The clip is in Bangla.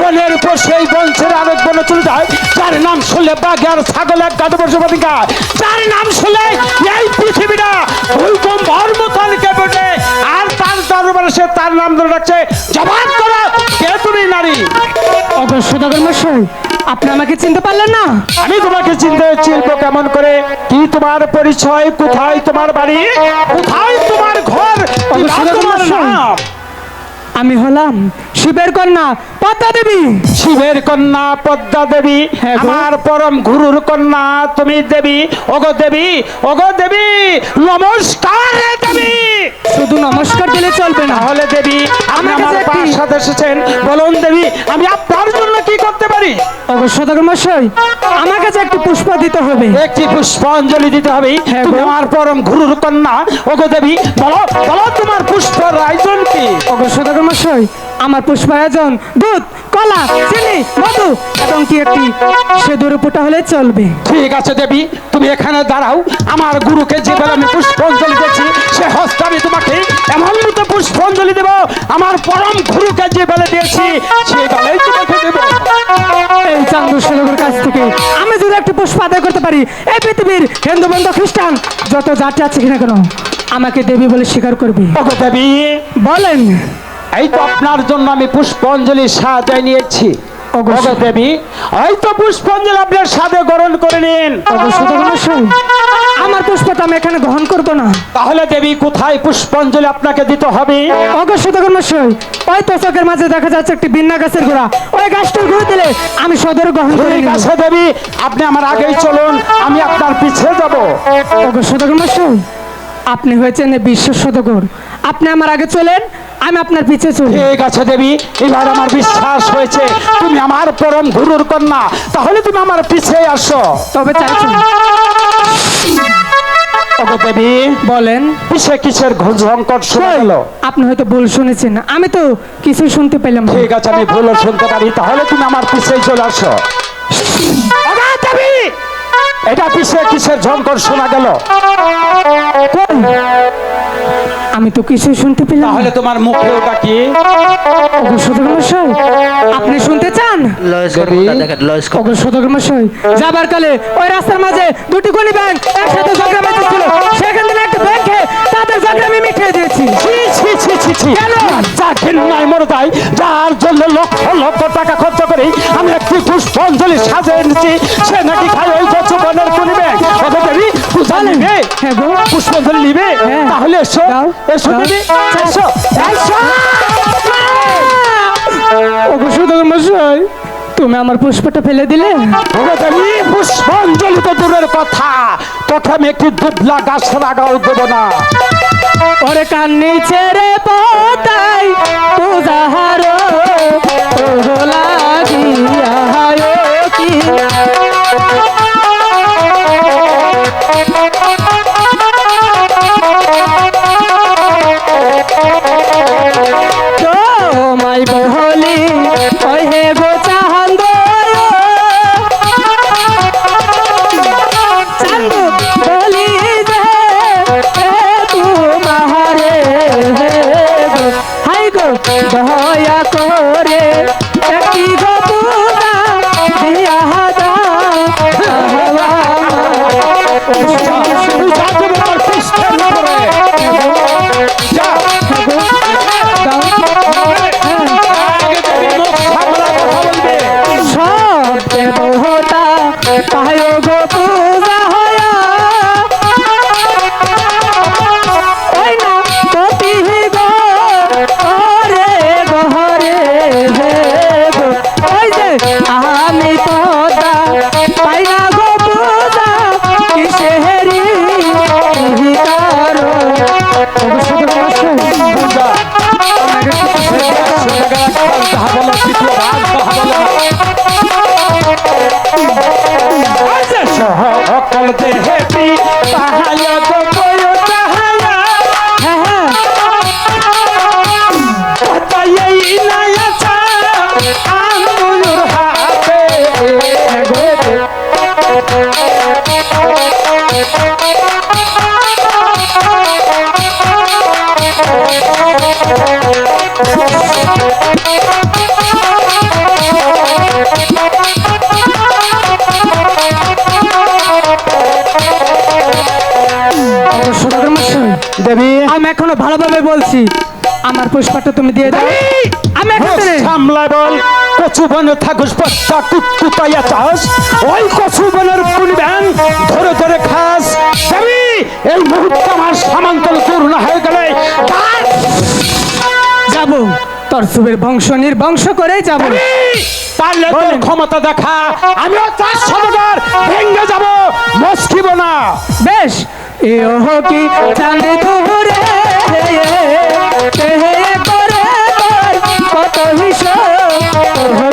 বনের উপর সেই বন ছেড়ে আরেক বনে চলে যায়। যার নাম শুনলে বাঘে আর ছাগল এক গাদ বর্ষপাতিকা যার নাম শুনলে এই পৃথিবীটা ভূমিকম্প ধর্মতল কেঁপে আর তার দরবারে সে তার নাম ধরে ডাকছে জবাব করো কে তুমি নারী? অবশ্য মশাই আপনি আমাকে চিনতে পারলেন না। আমি তোমাকে চিনতে চিনবো কেমন করে? কি তোমার পরিচয়? কোথায় তোমার বাড়ি? কোথায় তোমার ঘর? আমি হলাম শিবের কন্যা পদ্মা দেবী শিবের কন্যা পদ্মা দেবী হ্যাঁ আমার পরম গুরুর কন্যা তুমি দেবী। ওগো দেবী ওগো দেবী নমস্কার দেবী। শুধু নমস্কার দিলে চলবে না। হলে দেবী আপনি আমার একটি- পাশাতে এসেছেন। বলুন দেবী আমি আপনার জন্য কি করতে পারি? অবশ্যই সদাগর মশাই আমার কাছে একটু পুষ্প দিতে হবে। একটি পুষ্পাঞ্জলি দিতে হবে। হ্যাঁ তুমি আমার পরম গুরুর কন্যা। ওগো দেবী বলো বলো তোমার পুষ্প আয়োজন কি? অবশ্যই সদাগর মশাই আমার পুষ্প আয়োজন দুধ কলা চিনি মধু এবং কি একটি সেদুর পুটা হলে চলবে। ঠিক আছে দেবী তুমি এখানে দাঁড়াও। আমার গুরুকে যে বেলা আমি পুষ্পাঞ্জলি দিয়েছি সে হস্ত আমি তোমাকে এমন মতো পুষ্পাঞ্জলি দেব আমার পরম গুরুকে যে বেলা দিয়েছি সে বেলায় তোমাকে দেব। এই চান্দু সদাগর কাছ থেকে আমি যদি একটু পুষ্প আদায় করতে পারি এই পৃথিবীর হিন্দু বন্ধু খ্রিস্টান যত জাতি আছে কিনা কেন আমাকে দেবী বলে স্বীকার করবে। দেবী। বলেন। এই তো আপনার জন্য আমি পুষ্পাঞ্জলি সাজাই নিয়েছি। দেবী এই তো পুষ্পাঞ্জলি আপনার সাথে গ্রহণ করে নিন। আমার পুষ্পটা আমি এখানে গ্রহণ করব না। তাহলে দেবী কোথায় পুষ্পাঞ্জলি আপনাকে দিতে হবে? মশাই ওই তোষকের মাঝে দেখা যাচ্ছে একটি বিন্না গাছের গোড়া। ওই গাছটার গোড়া দিলে আমি সদর গ্রহণ করে নিব। দেবী আপনি আমার আগেই চলুন আমি আপনার পিছিয়ে যাব। মশাই আপনি হয়েছেন বিশ্ব সদগর আপনি আমার আগে চলেন আমি আপনার পিছে চলি। ঠিক আছে দেবী এবার আমার বিশ্বাস হয়েছে। তুমি আমার পরম গুরুর কন্যা তাহলে তুমি আমার পিছিয়ে আসো। তবে চাইছেন দেবী বলেন। পিছে কিসের সংকট শোনা গেল? আপনি হয়তো ভুল শুনেছেন। আমি তো কিছুই শুনতে পেলাম ঠিক আছে আমি ভুলও শুনতে পারি। তাহলে তুমি আমার পিছিয়ে চলে আসো। দেবী এটা পিছে কিসের ঝঙ্কর শোনা গেল? আমি তো কিছুই শুনতে পেলাম তাহলে তোমার মুখে ওটা কি? অগস্ট মশাই আপনি শুনতে চান? সদর মশাই যাবার কালে ওই রাস্তার মাঝে দুটি কোনি ব্যাংক একসাথে ঝগড়া মেতেছিল সেখান থেকে একটা ব্যাংকে তাদের ঝগড়া আমি মিটিয়ে দিয়েছি। ছি ছি ছি ছি ছি। কেন? যা ঘৃণায় মরে তাই যার জন্য লক্ষ লক্ষ টাকা খরচ করে আমি একটি পুষ্পাঞ্জলি সাজিয়ে এনেছি? সে নাকি খায় ওই গছ বনের করিবে ওকে পূজা নিবে হ্যাঁ পুষ্পাঞ্জলি নিবে। হ্যাঁ। তাহলে এসো এসো। দেবী এসো। মশাই তুমি আমার পুষ্পটা ফেলে দিলে? পুষ্পাঞ্জলি তো দূরের কথা। তোকে আমি একটি দুবলা গাছ লাগাও দেবো না ওরে কান্নি ছেড়ে পতাই পূজাহারো ওগো লাগিয়া সকল দেহেতি আমি এখনও ভালোভাবে বলছি। আমার পুষ্পাটা তুমি দিয়ে দাও। আমি সামলায় বল। কচু বনে থাকুস পত্তা কুতকুতাইয়া চাস। ওই কচু বনের পুলিবেন ধরে ধরে খাস। দেবী এই মুহূর্তে আমার সামান্তল পূর্ণ হয়ে গেলে যাব তোর সুবের বংশ নির্বংশ করে যাব। পারলে তোর ক্ষমতা দেখা। আমিও তার সদগার ভেঙ্গে যাব। মস্কিব না। বেশ এ ওহ কি চাঁদ ধরে কত হিসাব